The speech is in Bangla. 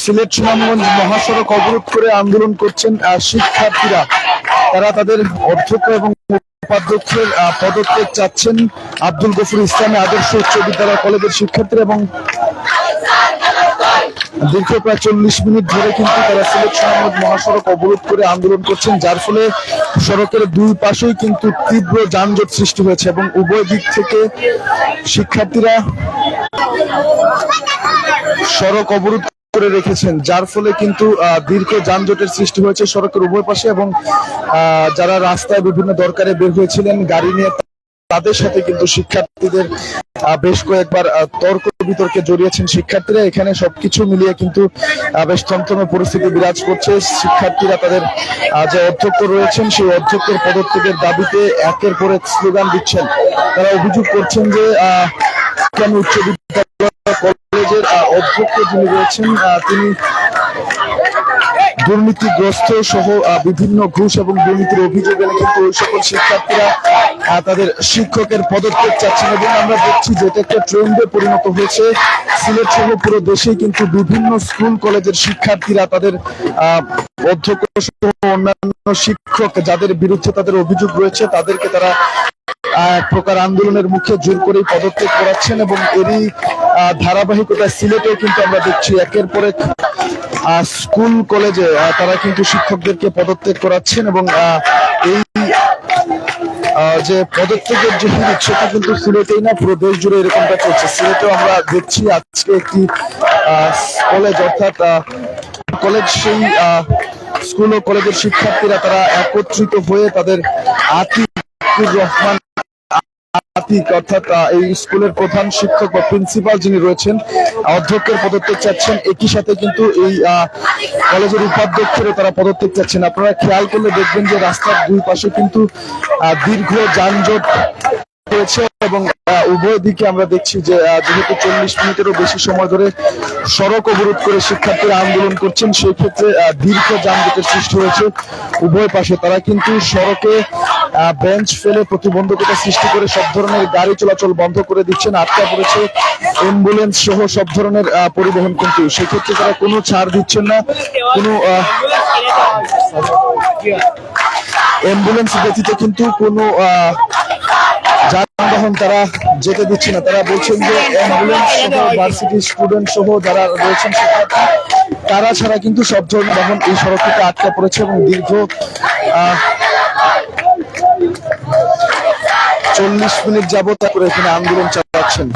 সিলেট সুনামগঞ্জ মহাসড়ক অবরোধ করে আন্দোলন করছেন শিক্ষার্থীরা। তারা তাদের অধ্যক্ষ এবং উপাধ্যক্ষের পদত্যাগ চাচ্ছেন। আব্দুল গফুর ইসলামী আদর্শ উচ্চ বিদ্যালয় কলেজের শিক্ষার্থীরা এবং দীর্ঘ প্রায় চল্লিশ মিনিট ধরে কিন্তু তারা সিলেট মহাসড়ক অবরোধ করে আন্দোলন করছেন, যার ফলে সড়কের দুই পাশেই কিন্তু তীব্র যানজট সৃষ্টি হয়েছে এবং উভয় দিক থেকে শিক্ষার্থীরা সড়ক অবরোধ করে রেখেছেন, যার ফলে কিন্তু দীর্ঘ যানজটের সৃষ্টি হয়েছে সড়কের উভয় পাশে এবং যারা রাস্তায় বিভিন্ন দরকারে বের হয়েছিলেন, গাড়ি নিয়ে তাদের সাথে কিন্তু শিক্ষার্থীদের বেশ কয়েকবার তর্ক বিতর্কে জড়িয়েছেন শিক্ষার্থীরা। এখানে সবকিছু মিলিয়ে কিন্তু বেশ থমথমে পরিস্থিতি বিরাজ করছে। শিক্ষার্থীরা তাদের যে অধ্যক্ষ রয়েছেন, সেই অধ্যক্ষের পদত্যাগের দাবিতে একের পর এক স্লোগান দিচ্ছেন। তারা অভিযোগ করছেন যে কেন উচ্চ বিদ্যালয় কলেজের অধ্যক্ষ যিনি রয়েছেন তিনি দুর্নীতিগ্রস্ত সহ বিভিন্ন ঘুষ এবং দুর্নীতির অভিযোগ এনে কিন্তু ওই সকল শিক্ষার্থীরা তাদের শিক্ষকের পদত্যাগ চাচ্ছেন এবং আমরা দেখছি যে এটা একটা ট্রেন্ডে পরিণত হয়েছে। সিলেট সহ পুরো দেশেই কিন্তু বিভিন্ন স্কুল, কলেজের শিক্ষার্থীরা তাদের অধ্যক্ষ সহ অন্যান্য শিক্ষক যাদের বিরুদ্ধে তাদের অভিযোগ রয়েছে, তাদেরকে তারা এক প্রকার আন্দোলনের মুখে জোর করেই পদত্যাগ করাচ্ছেন এবং এরই ধারাবাহিকতা সিলেটেও কিন্তু আমরা দেখছি একের পর এক স্কুল, কলেজে তারা কিন্তু শিক্ষকদেরকে পদত্যাগ করাচ্ছেন এবং এই যে পদত্যাগের যে হিড়িক, সেটা কিন্তু সিলেটেই না, পুরো দেশ জুড়ে এরকমটা চলছে। সিলেটেও আমরা দেখছি আজকে একটি কলেজ, অর্থাৎ কলেজ সেই স্কুল ও কলেজের শিক্ষার্থীরা তারা একত্রিত হয়ে তাদের আতিকুর রহমান আতিক, অর্থাৎ এই স্কুলের প্রধান শিক্ষক বা প্রিন্সিপাল যিনি রয়েছেন অধ্যক্ষের পদত্যাগ চাচ্ছেন, একই সাথে কিন্তু এই কলেজের উপাধ্যক্ষেরও তারা পদত্যাগ চাচ্ছেন। আপনারা খেয়াল করলে দেখবেন যে রাস্তার দুই পাশে কিন্তু দীর্ঘ যানজট রয়েছে। এবং উভয় দিকে আমরা দেখছি যে যেহেতু চল্লিশ মিনিটেরও বেশি সময় ধরে সড়ক অবরোধ করে শিক্ষার্থীরা আন্দোলন করছেন, সেই ক্ষেত্রে দীর্ঘ যানজটের সৃষ্টি হয়েছে উভয় পাশে। তারা কিন্তু সড়কে বেঞ্চ ফেলে প্রতিবন্ধকতা সৃষ্টি করে সব ধরনের গাড়ি চলাচল বন্ধ করে দিচ্ছেন, আটকা পড়েছে অ্যাম্বুলেন্স সহ সব ধরনের পরিবহন কিন্তু। সেক্ষেত্রে তারা কোনো ছাড় দিচ্ছেন না, কোনো অ্যাম্বুলেন্স ব্যতীত কিন্তু কোনো যানবাহন তারা যেতে দিচ্ছে না। তারা বলছেন যে অ্যাম্বুলেন্স সহ ভার্সিটি স্টুডেন্ট সহ যারা রয়েছেন তারা ছাড়া কিন্তু সব ধরনের বাহন এই সড়ক থেকে আটকা পড়েছে এবং দীর্ঘ চল্লিশ মিনিট যাবত করে এখানে আন্দোলন চালাচ্ছেন।